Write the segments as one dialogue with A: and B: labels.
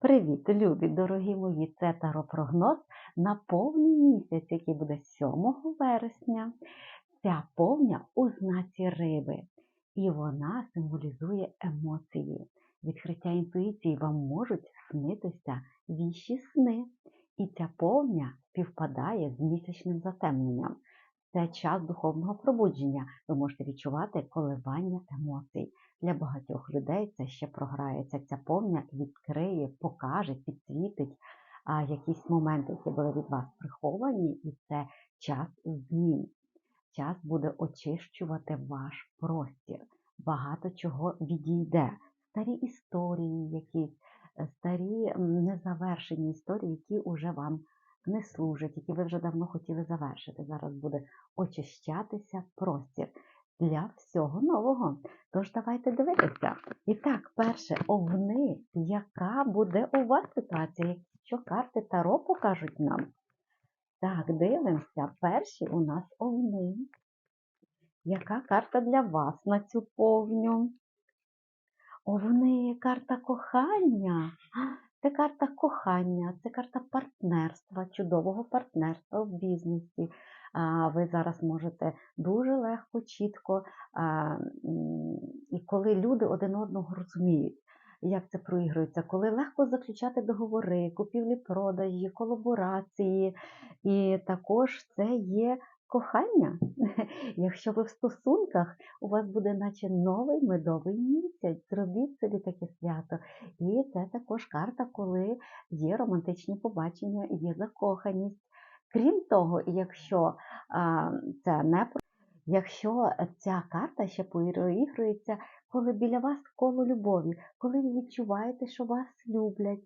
A: Привіт, любі, дорогі мої! Це таропрогноз на повний місяць, який буде 7 вересня. Ця повня у знаці риби, і вона символізує емоції. Відкриття інтуїції вам можуть снитися віші сни. І ця повня співпадає з місячним затемненням. Це час духовного пробудження. Ви можете відчувати коливання емоцій. Для багатьох людей це ще програється. Ця повня відкриє, покаже, підсвітить а, якісь моменти, які були від вас приховані, і це час змін. Час буде очищувати ваш простір. Багато чого відійде. Старі історії, якісь старі незавершені історії, які вже вам не служать, які ви вже давно хотіли завершити. Зараз буде очищатися простір для всього нового. Тож давайте дивитися. І так, перше, овни, яка буде у вас ситуація, що карти Таро покажуть нам? Так, дивимося. Перші у нас овни. Яка карта для вас на цю повню? Овни, карта кохання. Це карта кохання, це карта партнерства, чудового партнерства в бізнесі. Ви зараз можете дуже легко, чітко, і коли люди один одного розуміють, як це проігрується, коли легко заключати договори, купівлі-продажі, колаборації, і також це є кохання. Якщо ви в стосунках, у вас буде наче новий медовий місяць. Зробіть собі таке свято. І це також карта, коли є романтичні побачення, є закоханість. Крім того, якщо це не якщо ця карта ще проігрується, коли біля вас коло любові, коли ви відчуваєте, що вас люблять,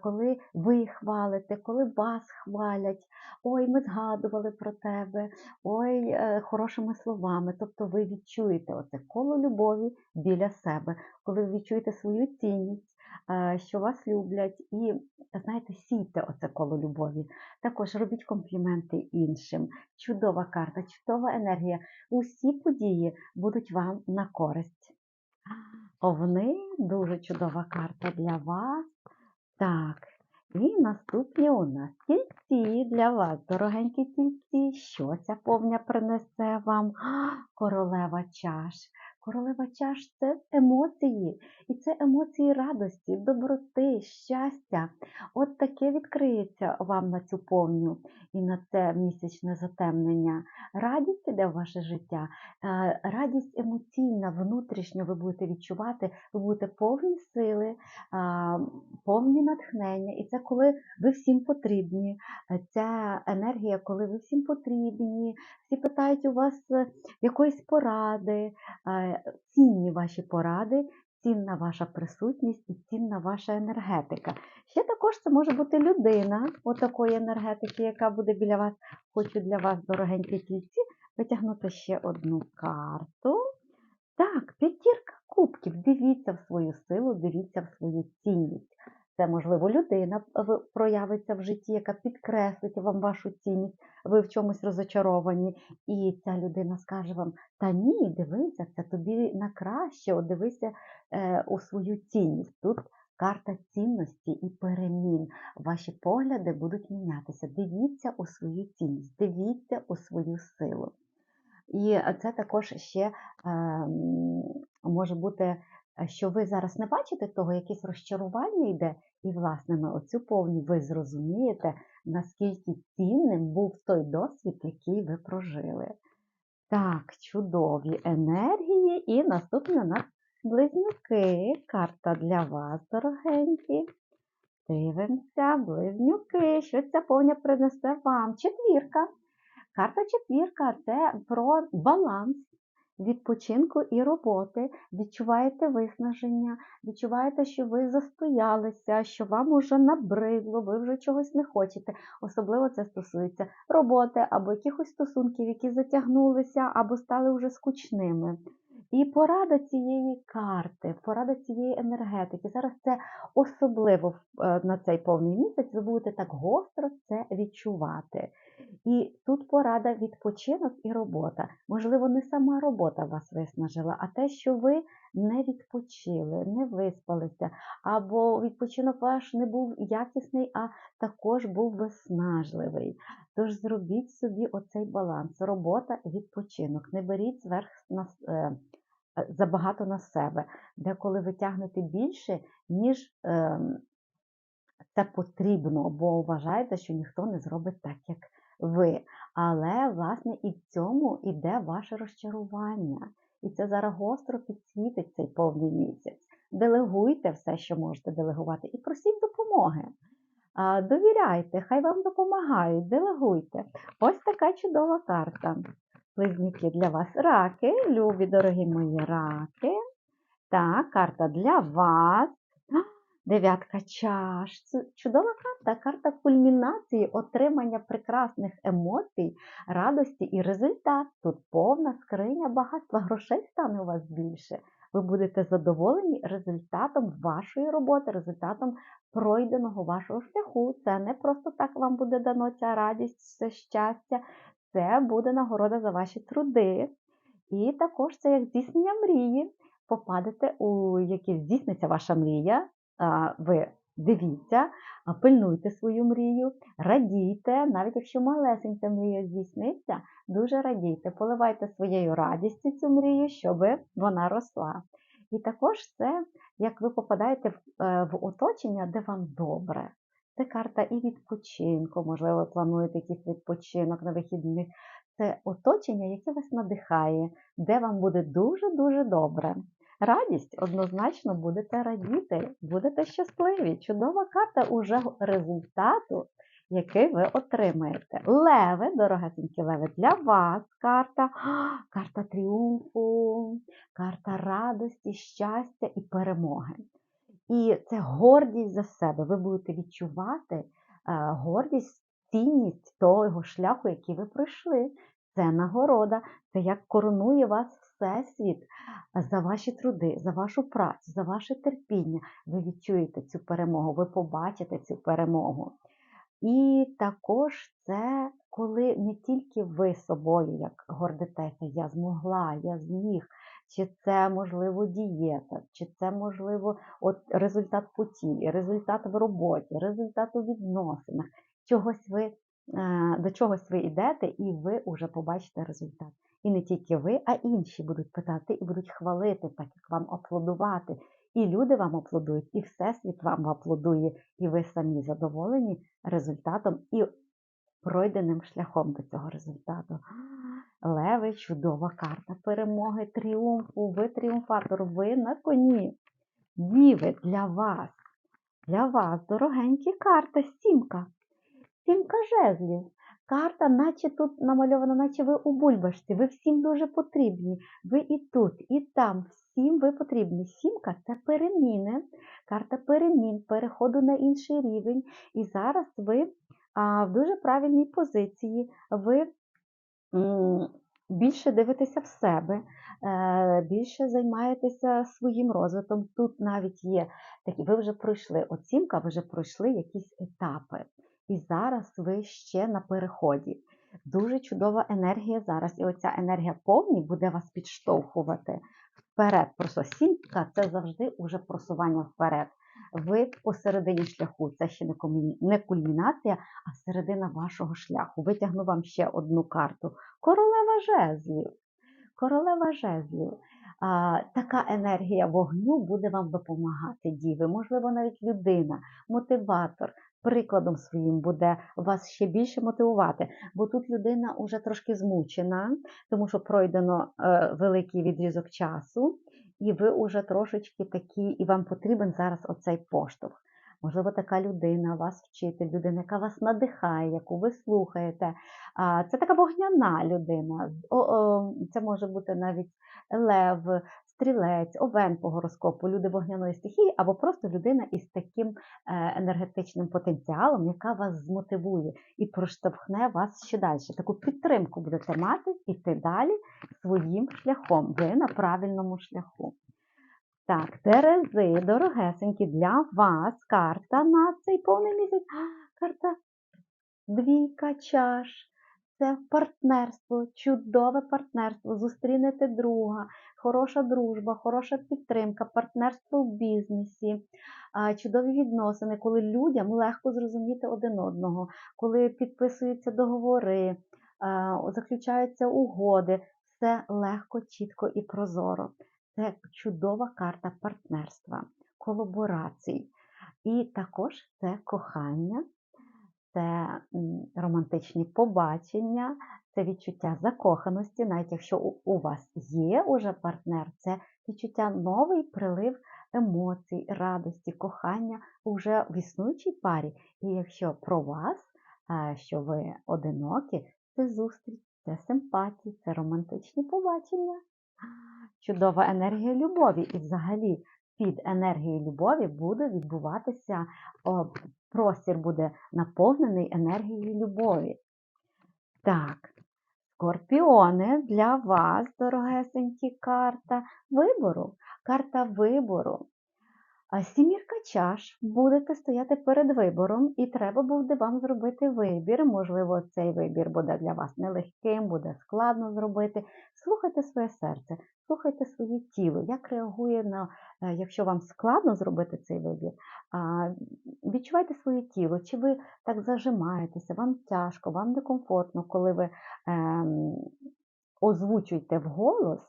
A: коли ви хвалите, коли вас хвалять, ой, ми згадували про тебе, ой, е, хорошими словами. Тобто ви відчуєте оце коло любові біля себе, коли ви відчуєте свою цінність, що вас люблять, і знаєте, сійте оце коло любові. Також робіть компліменти іншим. Чудова карта, чудова енергія. Усі події будуть вам на користь. Овни дуже чудова карта для вас. Так, і наступні у нас тільці для вас, дорогенькі тільці. Що ця повня принесе вам? Королева чаш. Королева чаш це емоції. І це емоції радості, доброти, щастя. От таке відкриється вам на цю повню і на це місячне затемнення. Радість іде в ваше життя, е, радість емоційна, внутрішньо ви будете відчувати, ви будете повні сили, повні натхнення. І це коли ви всім потрібні. Е, Ця енергія, коли ви всім потрібні, всі питають у вас е, якоїсь поради, е, цінні ваші поради. Цінна ваша присутність і цінна ваша енергетика. Ще також це може бути людина отакої енергетики, яка буде біля вас. Хочу для вас, дорогенькі тільці, витягнути ще одну карту. Так, п'ятірка кубків. Дивіться в свою силу, дивіться в свою цінність. Це, можливо, людина проявиться в житті, яка підкреслить вам вашу цінність, ви в чомусь розочаровані, і ця людина скаже вам: Та ні, дивися, це тобі на краще, дивися е, у свою цінність. Тут карта цінності і перемін. Ваші погляди будуть мінятися. Дивіться у свою цінність, дивіться у свою силу. І це також ще ем, може бути, е, що ви зараз не бачите того, якесь розчарування йде, і, власне, на оцю повню ви зрозумієте, наскільки цінним був той досвід, який ви прожили. Так, чудові енергії. І наступні у нас близнюки. Карта для вас, дорогенькі. Дивимося, близнюки. Що ця повня принесе вам? Четвірка. Карта четвірка це про баланс відпочинку і роботи. Відчуваєте виснаження, відчуваєте, що ви застоялися, що вам уже набридло, ви вже чогось не хочете. Особливо це стосується роботи або якихось стосунків, які затягнулися або стали вже скучними. І порада цієї карти, порада цієї енергетики. Зараз це особливо е, на цей повний місяць ви будете так гостро це відчувати. І тут порада відпочинок і робота. Можливо, не сама робота вас виснажила, а те, що ви не відпочили, не виспалися, або відпочинок ваш не був якісний, а також був виснажливий. Тож зробіть собі оцей баланс: робота, відпочинок. Не беріть зверх на, е, забагато на себе, деколи тягнете більше, ніж ем, це потрібно, бо вважаєте, що ніхто не зробить так, як ви. Але, власне, і в цьому іде ваше розчарування. І це зараз гостро підсвітить цей повний місяць. Делегуйте все, що можете делегувати, і просіть допомоги. Довіряйте, хай вам допомагають, делегуйте. Ось така чудова карта. Близнюки для вас раки, любі, дорогі мої раки. Так, карта для вас. Дев'ятка чаш. Чудова карта, карта кульмінації, отримання прекрасних емоцій, радості і результат. Тут повна скриня багатства, грошей стане у вас більше. Ви будете задоволені результатом вашої роботи, результатом пройденого вашого шляху. Це не просто так вам буде дано ця радість, це щастя, це буде нагорода за ваші труди. І також це як здійснення мрії. Попадете у які здійсниться ваша мрія. Ви дивіться, пильнуйте свою мрію, радійте, навіть якщо малесенька мрія здійсниться, дуже радійте, поливайте своєю радістю цю мрію, щоб вона росла. І також це, як ви попадаєте в, е, оточення, де вам добре. Це карта і відпочинку, можливо, плануєте якийсь відпочинок на вихідних. Це оточення, яке вас надихає, де вам буде дуже-дуже добре. Радість однозначно будете радіти, будете щасливі. Чудова карта уже результату, який ви отримаєте. Леви, дорогесенькі леви, для вас карта, карта тріумфу, карта радості, щастя і перемоги. І це гордість за себе. Ви будете відчувати е, гордість, цінність того шляху, який ви пройшли. Це нагорода, це як коронує вас Всесвіт за ваші труди, за вашу працю, за ваше терпіння. Ви відчуєте цю перемогу, ви побачите цю перемогу. І також це коли не тільки ви собою, як гордитеся, я змогла, я зміг, чи це можливо дієта, чи це можливо от результат по тілі, результат в роботі, результат у відносинах, чогось ви, е, до чогось ви йдете, і ви вже побачите результат. І не тільки ви, а інші будуть питати і будуть хвалити, так як вам аплодувати. І люди вам аплодують, і Всесвіт вам аплодує, і ви самі задоволені результатом і пройденим шляхом до цього результату. Леви, чудова карта перемоги, тріумфу, ви тріумфатор, ви на коні. Діви для вас, для вас, дорогенькі карта, сімка. Сімка жезлів. Карта, наче тут намальована, наче ви у бульбашці. Ви всім дуже потрібні. Ви і тут, і там, всім ви потрібні. Сімка це переміни, карта перемін, переходу на інший рівень. І зараз ви в дуже правильній позиції. Ви більше дивитеся в себе, е, більше займаєтеся своїм розвитком. Тут навіть є такі, ви вже пройшли оцінка, ви вже пройшли якісь етапи. І зараз ви ще на переході. Дуже чудова енергія зараз. І оця енергія повні буде вас підштовхувати вперед. Просто сімка це завжди уже просування вперед. Ви посередині шляху, це ще не кульмінація, а середина вашого шляху. Витягну вам ще одну карту. Королева жезлів. Королева жезлів. А, така енергія вогню буде вам допомагати, діви. Можливо, навіть людина, мотиватор, прикладом своїм буде вас ще більше мотивувати. Бо тут людина вже трошки змучена, тому що пройдено е, великий відрізок часу, і ви вже трошечки такі, і вам потрібен зараз оцей поштовх. Можливо, така людина, вас вчитель, людина, яка вас надихає, яку ви слухаєте. Це така вогняна людина. Це може бути навіть лев, стрілець, овен по гороскопу, люди вогняної стихії, або просто людина із таким е, енергетичним потенціалом, яка вас змотивує і проштовхне вас ще далі. Таку підтримку будете мати іти далі своїм шляхом. Ви на правильному шляху. Так, Терези, дорогесенькі, для вас карта на цей повний місяць. Карта двійка чаш. Це партнерство, чудове партнерство. Зустрінете друга, хороша дружба, хороша підтримка, партнерство в бізнесі, чудові відносини, коли людям легко зрозуміти один одного, коли підписуються договори, заключаються угоди, все легко, чітко і прозоро. Це чудова карта партнерства, колаборацій. І також це кохання, це романтичні побачення, це відчуття закоханості, навіть якщо у, вас є уже партнер, це відчуття новий прилив емоцій, радості, кохання вже в існуючій парі. І якщо про вас, що ви одинокі, це зустріч, це симпатії, це романтичні побачення. Чудова енергія любові. І взагалі під енергією любові буде відбуватися, о, простір буде наповнений енергією любові. Так, скорпіони для вас, дорогесенькі, карта вибору. Карта вибору. А Сімірка чаш, будете стояти перед вибором, і треба буде вам зробити вибір. Можливо, цей вибір буде для вас нелегким, буде складно зробити. Слухайте своє серце, слухайте своє тіло, як реагує на, е, якщо вам складно зробити цей вибір. Відчувайте своє тіло, чи ви так зажимаєтеся, вам тяжко, вам некомфортно, коли ви ем, озвучуєте вголос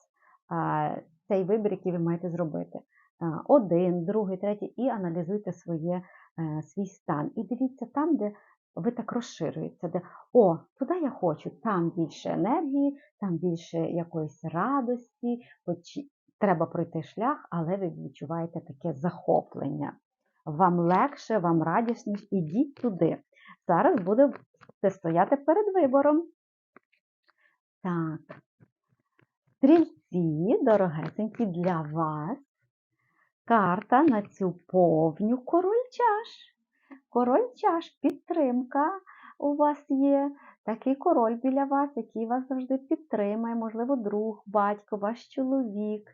A: цей вибір, який ви маєте зробити один, другий, третій, і аналізуйте своє, е, свій стан. І дивіться там, де ви так розширюєте, де о, туди я хочу, там більше енергії, там більше якоїсь радості, хоч треба пройти шлях, але ви відчуваєте таке захоплення. Вам легше, вам радісніше, ідіть туди. Зараз будете стояти перед вибором. Так. Стрільці, дорогесенькі, для вас карта на цю повню король чаш. Король чаш, підтримка у вас є. Такий король біля вас, який вас завжди підтримує, можливо, друг, батько, ваш чоловік,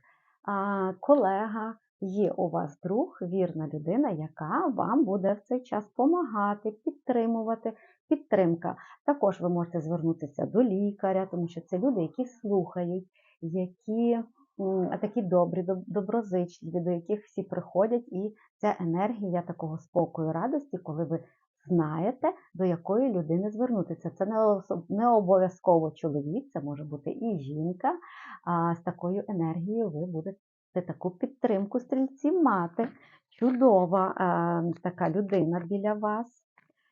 A: колега. Є у вас друг, вірна людина, яка вам буде в цей час допомагати, підтримувати. Підтримка. Також ви можете звернутися до лікаря, тому що це люди, які слухають, які такі добрі, доб- доброзичливі, до яких всі приходять, і ця енергія такого спокою, радості, коли ви знаєте, до якої людини звернутися. Це не, обов'язково чоловік, це може бути і жінка. А з такою енергією ви будете таку підтримку стрільців мати. Чудова така людина біля вас,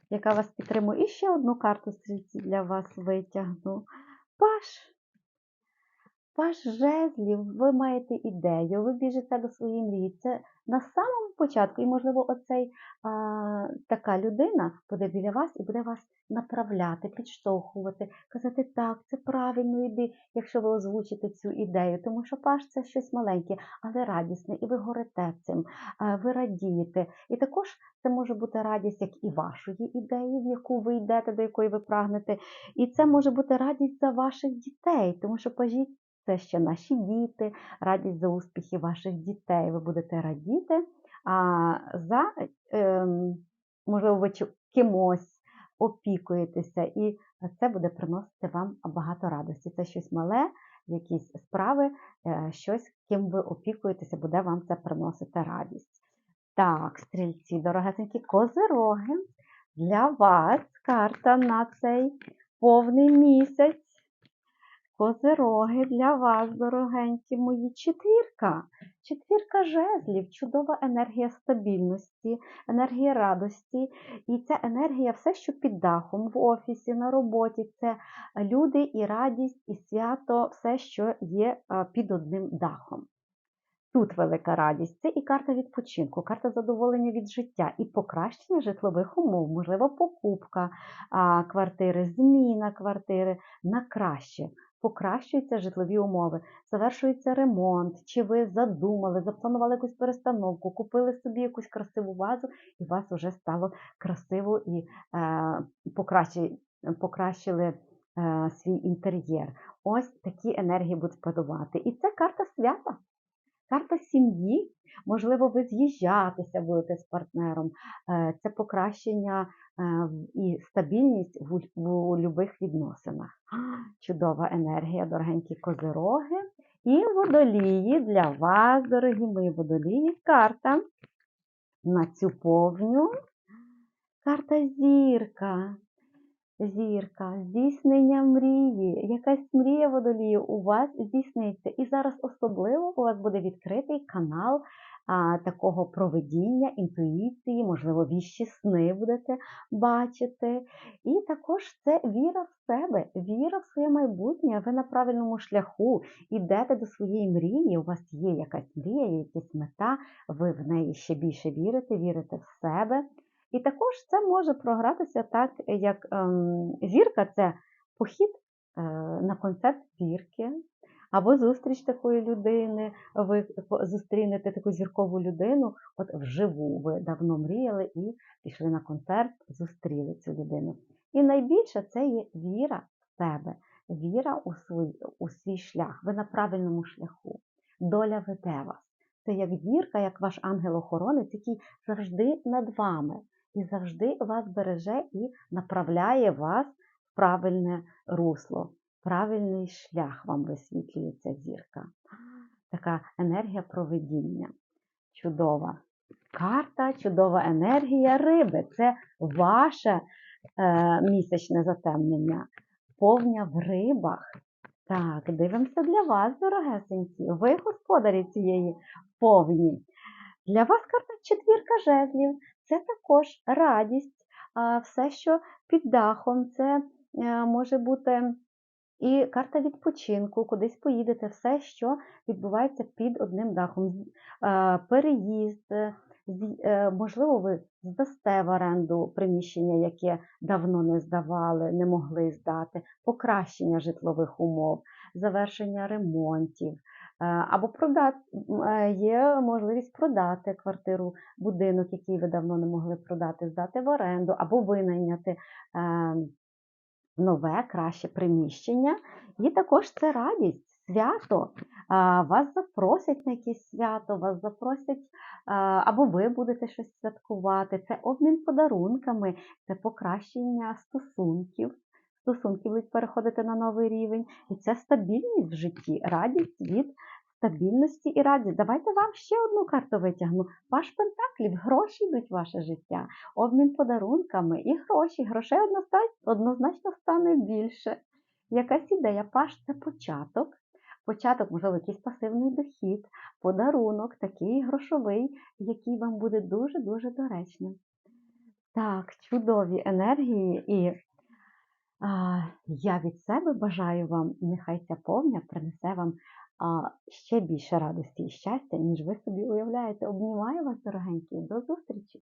A: яка вас підтримує. І ще одну карту стрільці для вас витягну. Паш. Паш жезлів, ви маєте ідею, ви біжите до своєї мрії. Це на самому початку, і, можливо, оцей а, така людина буде біля вас і буде вас направляти, підштовхувати, казати, так, це правильно йди, якщо ви озвучите цю ідею. Тому що паш це щось маленьке, але радісне, і ви горите цим, а, ви радієте. І також це може бути радість як і вашої ідеї, в яку ви йдете, до якої ви прагнете. І це може бути радість за ваших дітей, тому що пажі це ще наші діти, радість за успіхи ваших дітей. Ви будете радіти, а за, ем, можливо, ви кимось опікуєтеся, і це буде приносити вам багато радості. Це щось мале, якісь справи, е, щось, ким ви опікуєтеся, буде вам це приносити радість. Так, стрільці, дорогесенькі козироги, для вас карта на цей повний місяць. Козироги для вас, дорогенькі мої, четвірка. Четвірка жезлів, чудова енергія стабільності, енергія радості. І ця енергія все, що під дахом, в офісі, на роботі, це люди і радість, і свято, все, що є під одним дахом. Тут велика радість. Це і карта відпочинку, карта задоволення від життя, і покращення житлових умов, можливо, покупка квартири, зміна квартири на краще. Покращуються житлові умови, завершується ремонт, чи ви задумали, запланували якусь перестановку, купили собі якусь красиву вазу, і у вас вже стало красиво і е, покращи, покращили е, свій інтер'єр. Ось такі енергії будуть подавати. І це карта свята. Карта сім'ї, можливо, ви з'їжджатися будете з партнером. Е, Це покращення е, і стабільність в, любих відносинах. Чудова енергія, дорогенькі козироги. І водолії для вас, дорогі мої водолії, карта на цю повню. Карта зірка. Зірка, здійснення мрії. Якась мрія водолію у вас здійсниться. І зараз особливо у вас буде відкритий канал а, такого проведіння, інтуїції, можливо, віщі сни будете бачити. І також це віра в себе, віра в своє майбутнє. Ви на правильному шляху ідете до своєї мрії. У вас є якась мрія, є якась мета, ви в неї ще більше вірите, вірите в себе. І також це може програтися так, як ем, зірка це похід е, на концерт зірки, або зустріч такої людини. Ви зустрінете таку зіркову людину, от вживу ви давно мріяли і пішли на концерт, зустріли цю людину. І найбільше це є віра в себе, віра у свій, у свій шлях. Ви на правильному шляху. Доля веде вас. Це як зірка, як ваш ангел-охоронець, який завжди над вами і завжди вас береже і направляє вас в правильне русло, правильний шлях вам висвітлює ця зірка. Така енергія проведіння. Чудова. Карта, чудова енергія риби. Це ваше е, місячне затемнення. Повня в рибах. Так, дивимося для вас, дорогесенькі. Ви господарі цієї повні. Для вас карта четвірка жезлів. Це також радість, все, що під дахом, це е, може бути і карта відпочинку, кудись поїдете, все, що відбувається під одним дахом. Е, Переїзд, е, можливо, ви здасте в оренду приміщення, яке давно не здавали, не могли здати, покращення житлових умов, завершення ремонтів. Е, Або продати є можливість продати квартиру, будинок, який ви давно не могли продати, здати в оренду, або винайняти е, нове, краще приміщення. І також це радість, свято. Вас запросять на якесь свято, вас запросять, або ви будете щось святкувати. Це обмін подарунками, це покращення стосунків. Стосунки будуть переходити на новий рівень. І це стабільність в житті, радість від стабільності і радість. Давайте вам ще одну карту витягну. Ваш пентаклів, гроші йдуть в ваше життя, обмін подарунками і гроші. Грошей однозначно стане більше. Якась ідея, паш це початок. Початок, можливо, якийсь пасивний дохід, подарунок, такий грошовий, який вам буде дуже-дуже доречним. Так, чудові енергії, і а, я від себе бажаю вам, нехай ця повня принесе вам ще більше радості і щастя, ніж ви собі уявляєте. Обнімаю вас, дорогенькі, до зустрічі!